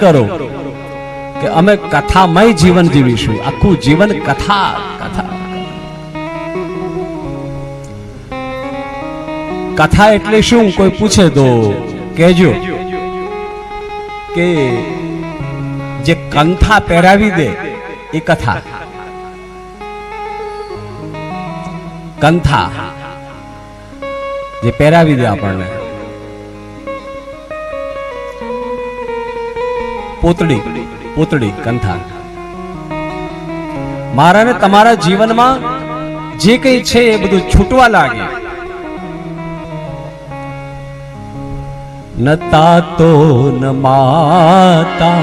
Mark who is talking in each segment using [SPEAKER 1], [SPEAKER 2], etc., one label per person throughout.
[SPEAKER 1] કરો કે અમે કથામય જીવન જીવીશું. આખું જીવન કથા કથા. કથા એટલે શું? કોઈ પૂછે તો કહેજો. કે જે કંથા પહેરાવી દે, એ કથા. કંથા. જે પહેરાવી દે આપણને. પોતડી પોતડી કંથા મારા ને તમારા જીવનમાં જે કંઈ છે એ બધું છૂટવા લાગે. ન તાતો, ન માતા,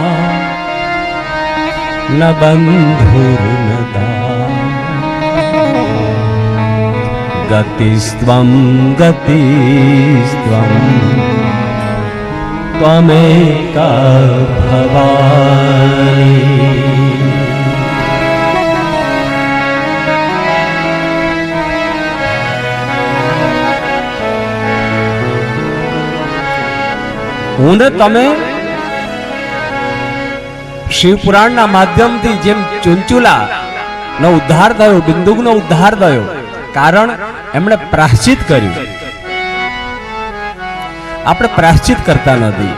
[SPEAKER 1] ન બંધુર, ન ગતિસ્ત્વમ ગતિસ્ત્વમ. ત્વમેકા ભવાની હું તમે શિવપુરાણના માધ્યમથી જેમ ચુંચુલા નો ઉદ્ધાર થયો બિંદુકનો ઉદ્ધાર થયો, કારણ એમણે પ્રાશ્ચિત કર્યું. આપણે પ્રાશ્ચિત કરતા નથી.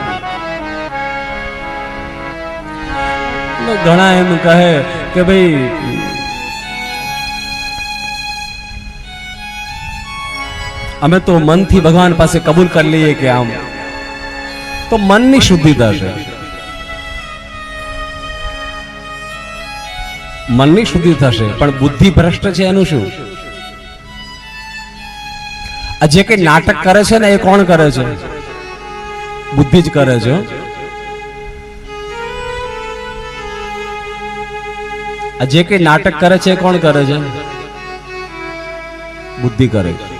[SPEAKER 1] ઘણા એમ કહે કે ભાઈ, અમે તો મનથી ભગવાન પાસે કબૂલ કરી લઈએ કે આમ. તો મનની શુદ્ધિ થશે. મનની શુદ્ધિ થશે, પણ બુદ્ધિ ભ્રષ્ટ છે એનું શું? આ જે કઈ નાટક કરે છે ને, એ કોણ કરે છે? બુદ્ધિ જ કરે છે આ જે કઈ નાટક કરે છે કોણ કરે છે? બુદ્ધિ કરે છે.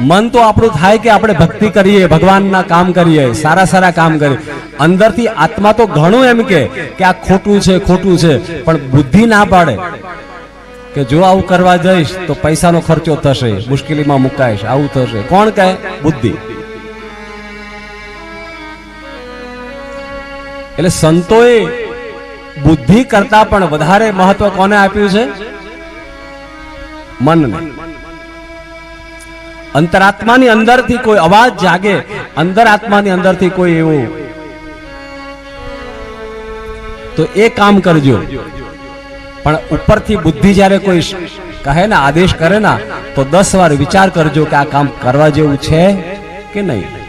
[SPEAKER 1] મન તો આપણું થાય કે આપણે ભક્તિ કરીએ, ભગવાનના કામ કરીએ, સારા સારા કામ કરીએ. અંદરથી આત્મા તો ઘણું એમ કે કે આ ખોટું છે ખોટું છે, પણ બુદ્ધિ ના પાડે. કે જો આવું કરવા જઈશ તો પૈસાનો ખર્ચો થશે, મુશ્કેલીમાં મુકાઈશ, આવું થશે. કોણ કહે? બુદ્ધિ. એટલે સંતોએ બુદ્ધિ કરતા પણ વધારે મહત્વ કોને આપ્યું છે? મનને. અંતરાત્માની અંદરથી કોઈ અવાજ જાગે, અંતરાત્માની અંદરથી કોઈ એવું. તો એ કામ કરજો. પણ ઉપરથી બુદ્ધિ જ્યારે કોઈ કહે ને, આદેશ કરે ના, તો દસ વાર વિચાર કરજો કે આ કામ કરવા જેવું છે કે નહીં?